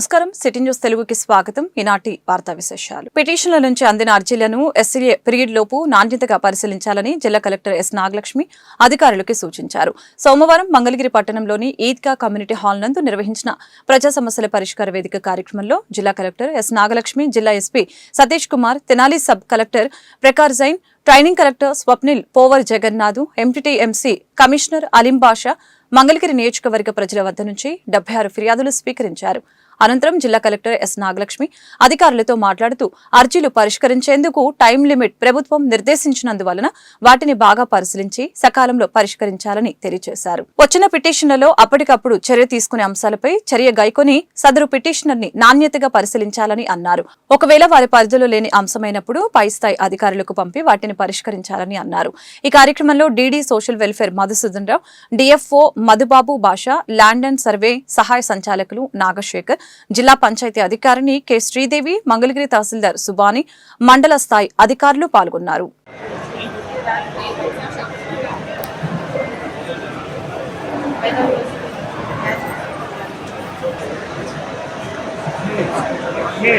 నమస్కారం. City news తెలుగుకి స్వాగతం. ఈనాటి వార్తా విశేషాలు. పిటిషన్ల నుంచి అందిన అర్జీలను ఎస్సీఏ పీరియడ్ లోపు నాణ్యతగా పరిశీలించాలని జిల్లా కలెక్టర్ ఎస్ నాగలక్ష్మి అధికారులకు సూచించారు. సోమవారం మంగళగిరి పట్టణంలోని ఈద్గా కమ్యూనిటీ హాల్ నందు నిర్వహించిన ప్రజా సమస్యల పరిష్కార వేదిక కార్యక్రమంలో జిల్లా కలెక్టర్ ఎస్ నాగలక్ష్మి జిల్లా SP Satish Kumar Tenali sub collector Prakar Jain training collector Swapnil Pawar Jagannath MTTMC commissioner Aleem Basha Mangalagiri నియోజకవర్గ ప్రజల వద్ద నుంచి డెబ్బై ఆరు ఫిర్యాదులు స్వీకరించారు. అనంతరం జిల్లా కలెక్టర్ ఎస్ నాగలక్ష్మి అధికారులతో మాట్లాడుతూ అర్జీలు పరిష్కరించేందుకు టైం లిమిట్ ప్రభుత్వం నిర్దేశించినందువలన వాటిని బాగా పరిశీలించి సకాలంలో పరిష్కరించాలని తెలియజేశారు. వచ్చిన పిటిషన్లలో అప్పటికప్పుడు చర్య తీసుకునే అంశాలపై చర్య గైకొని సదరు పిటిషనర్ని నాణ్యతగా పరిశీలించాలని అన్నారు. ఒకవేళ వారి పరిధిలో లేని అంశమైనప్పుడు పై స్థాయి అధికారులకు పంపి వాటిని పరిష్కరించాలని అన్నారు. ఈ కార్యక్రమంలో DD social welfare Madhusudan Rao DFO Madhubabu Basha land and survey సహాయ సంచాలకులు నాగశేఖర్ జిల్లా పంచాయతీ అధికారిని కె. శ్రీదేవి మంగళగిరి తహసీల్దార్ సుబాని మండల స్థాయి అధికారులు పాల్గొన్నారు. ఈయన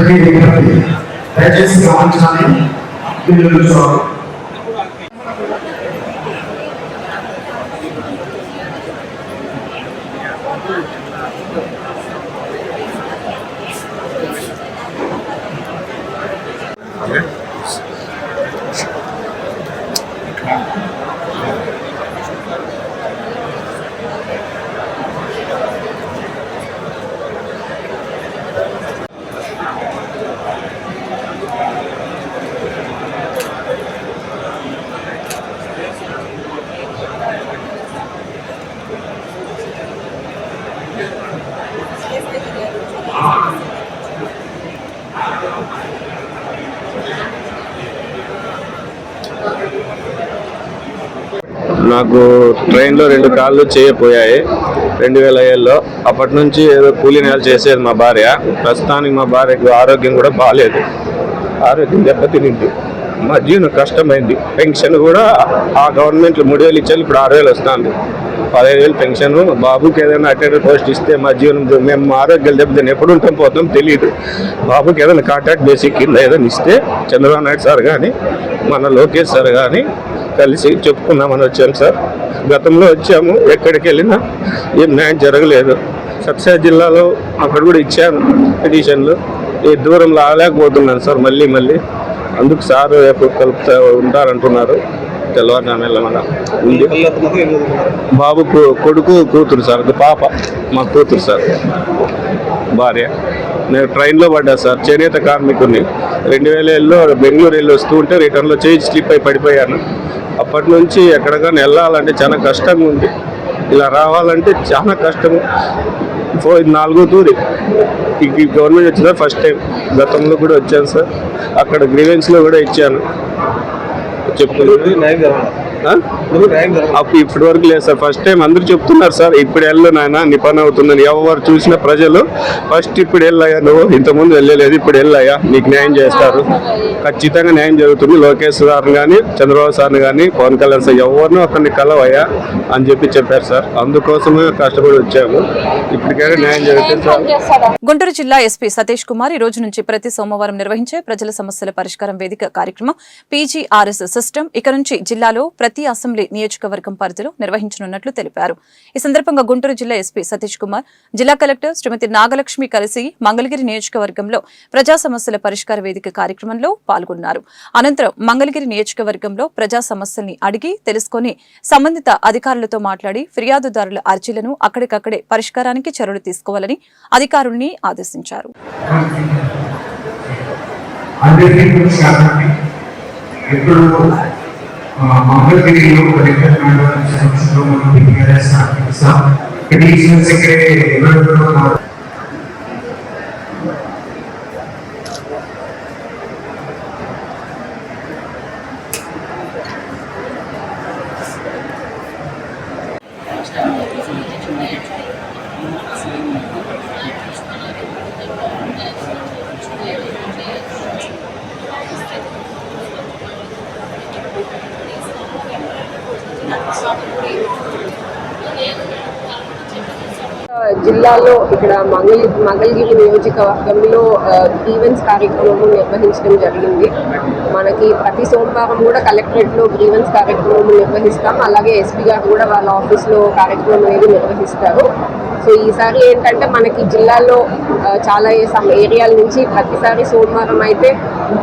అందరికీ విజ్ఞప్తి దయచేసి గమనించాలి బిల్లులు నాకు ట్రైన్లో రెండు కాళ్ళు చేయపోయాయి రెండు వేల ఏళ్ళలో అప్పటి నుంచి ఏదో కూలీ నెల చేసేది మా భార్య. ప్రస్తుతానికి మా భార్యకు ఆరోగ్యం కూడా బాగాలేదు ఆరోగ్యం దెబ్బతినింది. మా జీవనం కష్టమైంది. పెన్షన్ కూడా ఆ గవర్నమెంట్లో మూడు వేలు ఇచ్చారు ఇప్పుడు ఆరు వేలు వస్తుంది. పదహైదు వేలు పెన్షన్. బాబుకి ఏదైనా అటెండర్ పోస్ట్ ఇస్తే మా జీవనం మేము మా ఆరోగ్యాలు దెబ్బతిని ఎప్పుడు ఉంటాం పోతాం తెలియదు బాబుకి ఏదైనా కాంటాక్ట్ బేసిక్ కింద ఏదైనా ఇస్తే చంద్రబాబు నాయుడు సార్ కానీ మన లోకేష్ సార్ కానీ కలిసి చెప్పుకుందామని వచ్చాను సార్. గతంలో వచ్చాము ఎక్కడికి వెళ్ళినా ఏం న్యాయం జరగలేదు. సత్యసాయి జిల్లాలో అక్కడ కూడా ఇచ్చాను పిటిషన్లు. ఈ దూరం రాలేకపోతున్నాను సార్ మళ్ళీ మళ్ళీ. అందుకు సార్ రేపు కలుపుతా ఉంటారంటున్నారు. తెల్లవారుజాము వెళ్ళమన్నా. బాబు కొడుకు కూతురు సార్ అది పాప మా కూతురు సార్. భార్య. నేను ట్రైన్లో పడ్డా సార్ చేనేత కార్మికుడిని. రెండు వేల ఏళ్ళలో బెంగళూరు వెళ్ళి వస్తూ ఉంటే రిటర్న్లో చేయి స్లిప్ అయి పడిపోయాను. అప్పటి నుంచి ఎక్కడికైనా వెళ్ళాలంటే చాలా కష్టంగా ఉంది. ఇలా రావాలంటే చాలా కష్టము. ఫో నాలుగో తూరి. ఈ గవర్నమెంట్ వచ్చిన ఫస్ట్ టైం గతంలో కూడా వచ్చాను సార్. అక్కడ గ్రీవెన్స్లో కూడా ఇచ్చాను. చెప్తున్నాను. ఆ? అప్పుడు ఇప్పటి వరకు లేదు సార్. ఫస్ట్ టైం అందరూ చెప్తున్నారు సార్ ఇప్పుడు వెళ్ళు నాయన నీ పని అవుతుందని. ఎవరు చూసిన ప్రజలు ఫస్ట్ ఇప్పుడు వెళ్ళాయా నువ్వు ఇంతకుముందు వెళ్ళలేదు ఇప్పుడు వెళ్ళాయా నీకు న్యాయం చేస్తారు. ఖచ్చితంగా న్యాయం జరుగుతుంది. లోకేష్ సార్ కానీ చంద్రబాబు సార్ని కానీ పవన్ కళ్యాణ్ సార్ ఎవరినో అక్కడిని కలవయ్యా అని చెప్పి చెప్పారు సార్. అందుకోసమే కష్టపడి వచ్చాము. ఇప్పటికైనా న్యాయం జరుగుతుంది సార్. గుంటూరు జిల్లా ఎస్పీ సతీష్ కుమార్ ఈ రోజు నుంచి ప్రతి సోమవారం నిర్వహించే ప్రజల సమస్యల పరిష్కారం వేదిక కార్యక్రమం పీజీఆర్ఎస్ సిస్టమ్. ఇక నుంచి జిల్లాలో ప్రతి ప్రతి అసెంబ్లీ నియోజకవర్గం పరిధిలో నిర్వహించనున్నట్లు తెలిపారు. ఈ సందర్భంగా గుంటూరు జిల్లా ఎస్పీ సతీష్ కుమార్ జిల్లా కలెక్టర్ శ్రీమతి నాగలక్ష్మి కలిసి మంగళగిరి నియోజకవర్గంలో ప్రజా సమస్యల పరిష్కార వేదిక కార్యక్రమంలో పాల్గొన్నారు. అనంతరం మంగళగిరి నియోజకవర్గంలో ప్రజా సమస్యల్ని అడిగి తెలుసుకొని సంబంధిత అధికారులతో మాట్లాడి ఫిర్యాదుదారుల అర్జీలను అక్కడికక్కడే పరిష్కారానికి చర్యలు తీసుకోవాలని అధికారుల్ని ఆదేశించారు. అందరికీ తెలుసు కాబట్టి మంగళగిరిలో కలెక్టర్ మేడం మనం PRS స్థాపిస్తాం. అడిషనల్ సెక్రటరీ జిల్లాలో ఇక్కడ మంగళ మంగళగిరి నియోజకవర్గంలో గ్రీవెన్స్ కార్యక్రమం నిర్వహించడం జరిగింది. మనకి ప్రతి సోమవారం కూడా కలెక్టరేట్లో గ్రీవెన్స్ కార్యక్రమం నిర్వహిస్తాం. అలాగే ఎస్పీ గారు కూడా వాళ్ళ ఆఫీస్లో కార్యక్రమం అనేది నిర్వహిస్తారు. సో ఈసారి ఏంటంటే మనకి జిల్లాలో చాలా ఏ ఏరియాల నుంచి ప్రతిసారి సోమవారం అయితే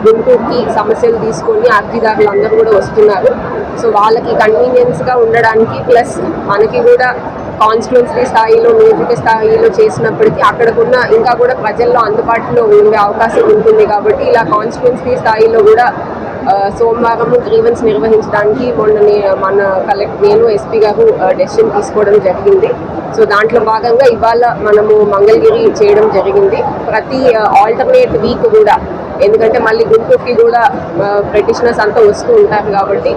గుంటూరుకి సమస్యలు తీసుకొని అర్జీదారులు అందరూ కూడా వస్తున్నారు. సో వాళ్ళకి కన్వీనియన్స్గా ఉండడానికి ప్లస్ మనకి కూడా కాన్స్టిట్యున్సీ స్థాయిలో నియోజక స్థాయిలో చేసినప్పటికీ అక్కడకున్న ఇంకా కూడా ప్రజల్లో అందుబాటులో ఉండే అవకాశం ఉంటుంది కాబట్టి ఇలా కాన్స్టిట్యున్సీ స్థాయిలో కూడా సోమవారం గ్రీవెన్స్ నిర్వహించడానికి మొన్న మన కలెక్ట్ నేను ఎస్పీ గారు డెసిషన్ తీసుకోవడం జరిగింది. సో దాంట్లో భాగంగా ఇవాళ మనము మంగళగిరి చేయడం జరిగింది. ప్రతి ఆల్టర్నేట్ వీక్ కూడా ఎందుకంటే మళ్ళీ గుంటూరుకి కూడా బ్రిటిషనర్స్ అంతా వస్తూ ఉంటారు కాబట్టి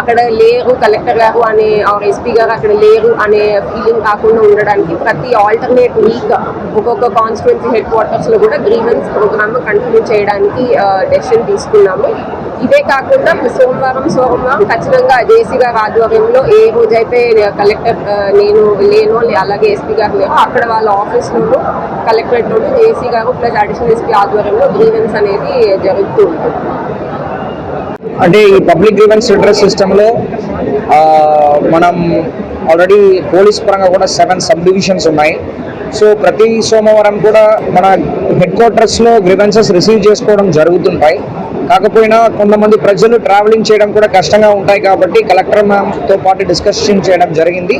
అక్కడ లేరు కలెక్టర్ గారు అనే ఆర్ ఎస్పీ గారు అక్కడ లేరు అనే ఫీలింగ్ కాకుండా ఉండడానికి ప్రతి ఆల్టర్నేట్ వీక్ ఒక్కొక్క కాన్స్టిట్యున్సీ హెడ్ క్వార్టర్స్లో కూడా గ్రీవెన్స్ ప్రోగ్రామ్ కంటిన్యూ చేయడానికి డెసిషన్ తీసుకున్నాము. ఇదే కాకుండా సోమవారం సోమవారం ఖచ్చితంగా జేసీ గారి ఆధ్వర్యంలో ఏ రోజైతే కలెక్టర్ నేను లేనో అలాగే ఎస్పీ గారు లేరో అక్కడ వాళ్ళ ఆఫీస్లోనూ కలెక్టరేట్లోనూ జేసీ గారు ప్లస్ అడిషనల్ ఎస్పీ ఆధ్వర్యంలో గ్రీవెన్స్ అనేది జరుగుతూ ఉంటుంది. అంటే ఈ పబ్లిక్ గ్రీవెన్స్ అడ్రస్ సిస్టంలో మనం ఆల్రెడీ పోలీస్ పరంగా కూడా సెవెన్ సబ్ డివిజన్స్ ఉన్నాయి. సో ప్రతి సోమవారం కూడా మన హెడ్ క్వార్టర్స్లో గ్రీవెన్సెస్ రిసీవ్ చేసుకోవడం జరుగుతుంటాయి. కాకపోయినా కొంతమంది ప్రజలు ట్రావెలింగ్ చేయడం కూడా కష్టంగా ఉంటాయి కాబట్టి కలెక్టర్ మ్యామ్తో పాటు డిస్కషన్ చేయడం జరిగింది.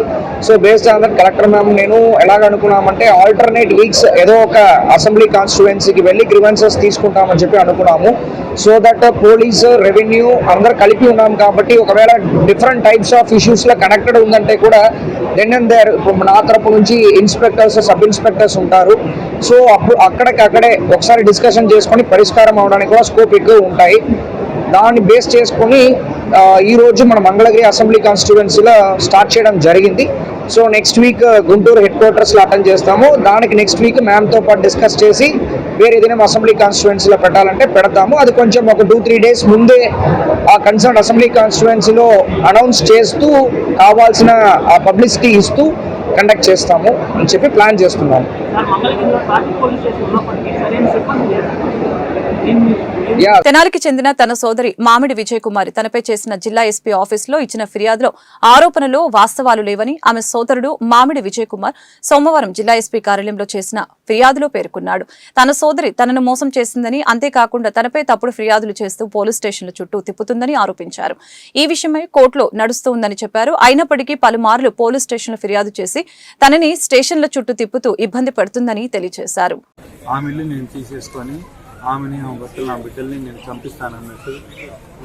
So based on that collector ma'am నేను ఎలాగ అనుకున్నామంటే ఆల్టర్నేట్ వీక్స్ ఏదో ఒక అసెంబ్లీ కాన్స్టిట్యువెన్సీకి వెళ్ళి గ్రివెన్సెస్ తీసుకుంటామని చెప్పి అనుకున్నాము. సో దట్ పోలీస్ రెవెన్యూ అందరు కలిపి ఉన్నాం కాబట్టి ఒకవేళ డిఫరెంట్ టైప్స్ ఆఫ్ ఇష్యూస్లో కనెక్టెడ్ ఉందంటే కూడా దెన్ అండ్ దేర్ నా తరపు నుంచి ఇన్స్పెక్టర్స్ సబ్ ఇన్స్పెక్టర్స్ ఉంటారు. సో అప్పుడు అక్కడికి అక్కడే ఒకసారి డిస్కషన్ చేసుకొని పరిష్కారం అవడానికి కూడా స్కోప్ ఎక్కువ ఉంటాయి. దాన్ని బేస్ చేసుకొని ఈరోజు మన మంగళగిరి అసెంబ్లీ కాన్స్టిట్యువెన్సీలో స్టార్ట్ చేయడం జరిగింది. So next week uh, Guntur head క్వార్టర్స్లో అటెండ్ చేస్తాము. దానికి నెక్స్ట్ వీక్ మ్యామ్తో పాటు డిస్కస్ చేసి వేరే ఏదైనా అసెంబ్లీ కాన్స్టిట్యువెన్సీలో పెట్టాలంటే పెడతాము. అది కొంచెం ఒక టూ త్రీ డేస్ ముందే ఆ కన్సర్న్ అసెంబ్లీ కాన్స్టిట్యువెన్సీలో అనౌన్స్ చేస్తూ కావాల్సిన ఆ పబ్లిసిటీ ఇస్తూ కండక్ట్ చేస్తాము అని చెప్పి ప్లాన్ చేస్తున్నాము. తెనాలికి చెందిన తన సోదరి మామిడి విజయ్ కుమారి తనపై చేసిన జిల్లా ఎస్పీ ఆఫీసులో ఇచ్చిన ఫిర్యాదులో ఆరోపణలు వాస్తవాలు లేవని ఆమె సోదరుడు మామిడి విజయ్ కుమార్ సోమవారం జిల్లా ఎస్పీ కార్యాలయంలో చేసిన ఫిర్యాదులో పేర్కొన్నాడు. తన సోదరి తనను మోసం చేసిందని అంతేకాకుండా తనపై తప్పుడు ఫిర్యాదులు చేస్తూ పోలీస్ స్టేషన్ల చుట్టూ తిప్పుతుందని ఆరోపించారు. ఈ విషయమై కోర్టులో నడుస్తూ ఉందని చెప్పారు. అయినప్పటికీ పలుమార్లు పోలీస్ స్టేషన్లో ఫిర్యాదు చేసి తనని స్టేషన్ల చుట్టూ తిప్పుతూ ఇబ్బంది పెడుతుందని తెలియజేశారు. ఆమెని ఆమె భర్తలు నా బిడ్డల్ని నేను చంపిస్తానన్నట్టు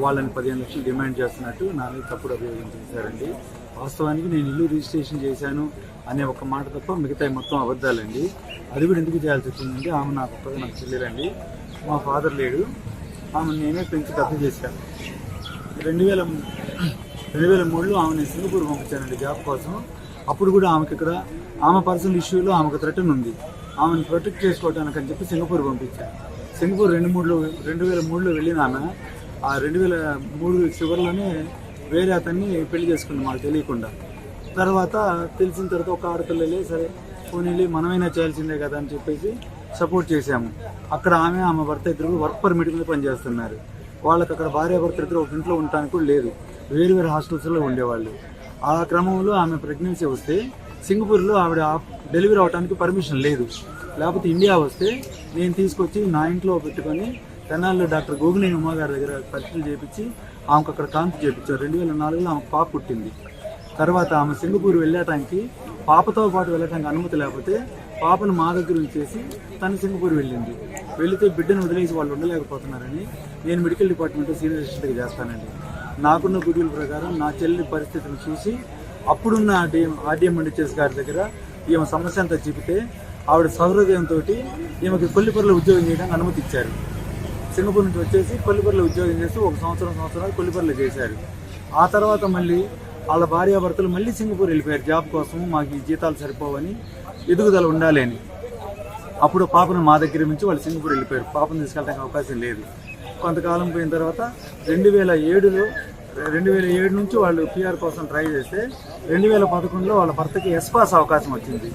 వాళ్ళని పదిహేను లక్షలు డిమాండ్ చేస్తున్నట్టు నా తప్పుడు అభియోగం చేశారండి. వాస్తవానికి నేను ఇల్లు రిజిస్ట్రేషన్ చేశాను అనే ఒక మాట తప్ప మిగతా మొత్తం అబద్ధాలండి. అది కూడా ఎందుకు చేయాల్సి వచ్చిందంటే ఆమె నా ఒక్కగా నాకు చెల్లెలండి. మా ఫాదర్ లేడు. ఆమె నేనే పెంచి పెద్ద చేశాను రెండు వేల రెండు వేల మూడులో ఆమెను సింగపూర్ పంపించానండి జాబ్ కోసం. అప్పుడు కూడా ఆమెకి ఇక్కడ ఆమె పర్సనల్ ఇష్యూలో ఆమెకు థ్రెటన్ ఉంది. ఆమెను ప్రొటెక్ట్ చేసుకోవడానికి అని చెప్పి సింగపూర్ పంపించాను సింగపూర్ రెండు మూడులో రెండు వేల మూడులో వెళ్ళిన ఆమె. ఆ రెండు వేల మూడు చివరిలోనే వేరే అతన్ని పెళ్ళి చేసుకుంది మాకు తెలియకుండా. తర్వాత తెలిసిన తర్వాత ఒక ఆడపిల్లలే సరే పోనీలే మనమైనా చేయాల్సిందే కదా అని చెప్పేసి సపోర్ట్ చేశాము. అక్కడ ఆమె ఆమె భర్త ఇద్దరు వర్క్ పర్మిట్ మీద పనిచేస్తున్నారు. వాళ్ళకి అక్కడ భార్య భర్త ఇద్దరు ఒక ఇంట్లో ఉండటానికి కూడా లేదు. వేరు వేరు హాస్టల్స్లో ఉండేవాళ్ళు. ఆ క్రమంలో ఆమె ప్రెగ్నెన్సీ వస్తే సింగపూర్లో ఆవిడ డెలివరీ అవడానికి పర్మిషన్ లేదు. లేకపోతే ఇండియా వస్తే నేను తీసుకొచ్చి నా ఇంట్లో పెట్టుకొని తెనాల్లో డాక్టర్ గోగునేని ఉమా గారి దగ్గర పరీక్షలు చేయించి ఆమెకు అక్కడ కాంతి చేయించారు రెండు వేల నాలుగులో ఆమె పాప పుట్టింది. తర్వాత ఆమె సింగపూర్ వెళ్ళటానికి పాపతో పాటు వెళ్ళటానికి అనుమతి లేకపోతే పాపను మా దగ్గర ఉంచేసి తను సింగపూర్ వెళ్ళింది. వెళితే బిడ్డను వదిలేసి వాళ్ళు ఉండలేకపోతున్నారని నేను మెడికల్ డిపార్ట్మెంట్లో సీనియర్ అసిస్టెంట్గా చేస్తానండి. నాకున్న గుడ్విల్ ప్రకారం నా చెల్లి పరిస్థితిని చూసి అప్పుడున్న ఆర్డీఎం ఆర్డీఎం మండిచేస్ గారి దగ్గర ఈమె సమస్య అంతా చెబితే ఆవిడ సౌహృదయంతో ఈమెకి కొల్లిపొరలో ఉద్యోగం చేయడానికి అనుమతి ఇచ్చారు. సింగపూర్ నుంచి వచ్చేసి కొల్లిపర్లో ఉద్యోగం చేసి ఒక సంవత్సరం సంవత్సరాలు కొల్లిపర్లో చేశారు. ఆ తర్వాత మళ్ళీ వాళ్ళ భార్యాభర్తలు మళ్ళీ సింగపూర్ వెళ్ళిపోయారు. జాబ్ కోసం మాకు ఈ జీతాలు సరిపోవని ఎదుగుదల ఉండాలి అని అప్పుడు పాపను మా దగ్గర నుంచి వాళ్ళు సింగపూర్ వెళ్ళిపోయారు. పాపను తీసుకెళ్ళడానికి అవకాశం లేదు. కొంతకాలం పోయిన తర్వాత రెండు వేల ఏడులో రెండు వేల ఏడు నుంచి వాళ్ళు పిఆర్ కోసం ట్రై చేస్తే రెండు వేల పదకొండులో వాళ్ళ భర్తకి ఎస్పాస్ అవకాశం వచ్చింది.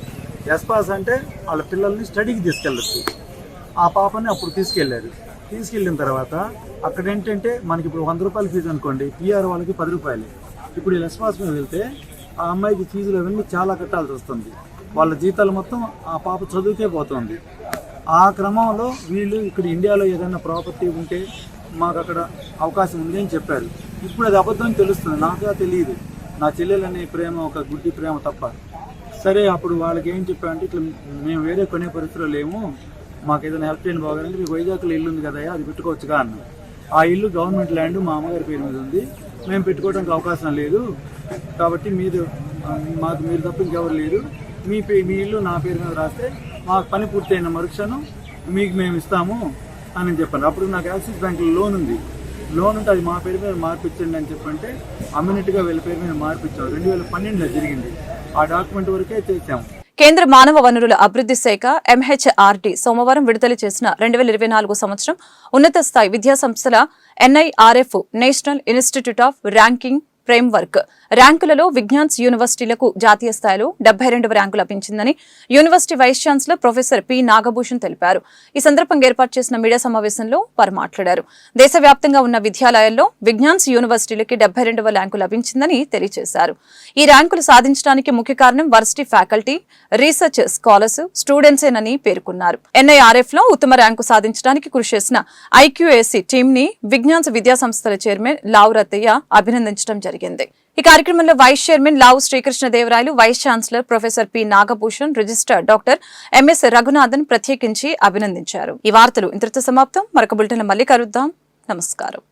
ఎస్పాస్ అంటే వాళ్ళ పిల్లల్ని స్టడీకి తీసుకెళ్ళచ్చు. ఆ పాపని అప్పుడు తీసుకెళ్ళారు. తీసుకెళ్ళిన తర్వాత అక్కడ ఏంటంటే మనకి ఇప్పుడు వంద రూపాయల ఫీజు అనుకోండి పిఆర్ వాళ్ళకి పది రూపాయలు. ఇప్పుడు ఈ ఎస్పాస్ మీద వెళ్తే ఆ అమ్మాయికి ఫీజులు అవన్నీ చాలా కట్టాల్సి వస్తుంది. వాళ్ళ జీతాలు మొత్తం ఆ పాప చదువుకే పోతుంది. ఆ క్రమంలో వీళ్ళు ఇక్కడ ఇండియాలో ఏదైనా ప్రాపర్టీ ఉంటే మాకు అక్కడ అవకాశం ఉంది అని చెప్పారు. ఇప్పుడు అది అబద్ధం తెలుస్తుంది. నాకుగా తెలియదు నా చెల్లెలనే ప్రేమ ఒక గుడ్డి ప్రేమ తప్ప. సరే అప్పుడు వాళ్ళకి ఏం చెప్పామంటే ఇట్లా మేము వేరే కొనే పరిస్థితిలో లేము. మాకు ఏదైనా హెల్ప్ చేయండి బాగాలంటే మీకు వైజాగ్లో ఇల్లు ఉంది కదా అది పెట్టుకోవచ్చుగా అన్న. ఆ ఇల్లు గవర్నమెంట్ ల్యాండ్ మా అమ్మగారి పేరు మీద ఉంది. మేము పెట్టుకోవడానికి అవకాశం లేదు. కాబట్టి మీరు మాకు మీరు తప్ప ఇంకెవరు లేరు. మీ పే మీ ఇల్లు నా పేరు మీద రాస్తే మాకు పని పూర్తయిన మరుక్షణం మీకు మేము ఇస్తాము అని చెప్పాను అప్పుడు నాకు యాక్సిస్ బ్యాంకులో లోన్ ఉంది. లోన్ ఉంటే అది మా పేరు మీద మార్పించండి అని చెప్పంటే అమ్యూనిటీగా వీళ్ళ పేరు మీద మార్పించాం రెండు వేల పన్నెండులో జరిగింది. ఆ డాక్యుమెంట్ వరకే చేసాము కేంద్ర మానవ వనరుల అభివృద్ధి శాఖ ఎంహెచ్ఆర్డి సోమవారం విడుదల చేసిన రెండు వేల ఇరవై నాలుగు సంవత్సరం ఉన్నత స్థాయి విద్యా సంస్థల NIRF national institute of ranking framework. ర్యాంకులలో Vignan's యూనివర్సిటీలకు జాతీయ స్థాయిలో డెబ్బై రెండవ ర్యాంకు లభించిందని university vice chancellor professor P Nagabhushan తెలిపారు. ఈ సందర్భంగా ఏర్పాటు చేసిన మీడియా సమావేశంలో వారు మాట్లాడారు. దేశవ్యాప్తంగా ఉన్న విద్యాలయాల్లో విజ్ఞాన్స్ యూనివర్సిటీలకి డెబ్బై రెండవ ర్యాంకు లభించిందని తెలియజేశారు. ఈ ర్యాంకులు సాధించడానికి ముఖ్య కారణం వర్సిటీ ఫ్యాకల్టీ రీసెర్చ్ స్కాలర్స్ స్టూడెంట్సేనని పేర్కొన్నారు. ఎన్ఐఆర్ఎఫ్లో ఉత్తమ ర్యాంకు సాధించడానికి కృషి చేసిన ఐక్యూఎస్సీ టీమ్ని విజ్ఞాన్స్ విద్యా సంస్థల చైర్మన్ లావు రత్తయ్య అభినందించడం జరిగింది. ఈ కార్యక్రమంలో vice chairman Lavu Srikrishnadevarayalu vice chancellor professor P Nagabhushan register doctor MS Raghunathan ప్రత్యేకించి అభినందించారు. ఈ వార్తలు ఇంతటితో సమాప్తం. మరొక బులెటిన్ మళ్ళీ కలుద్దాం. నమస్కారం.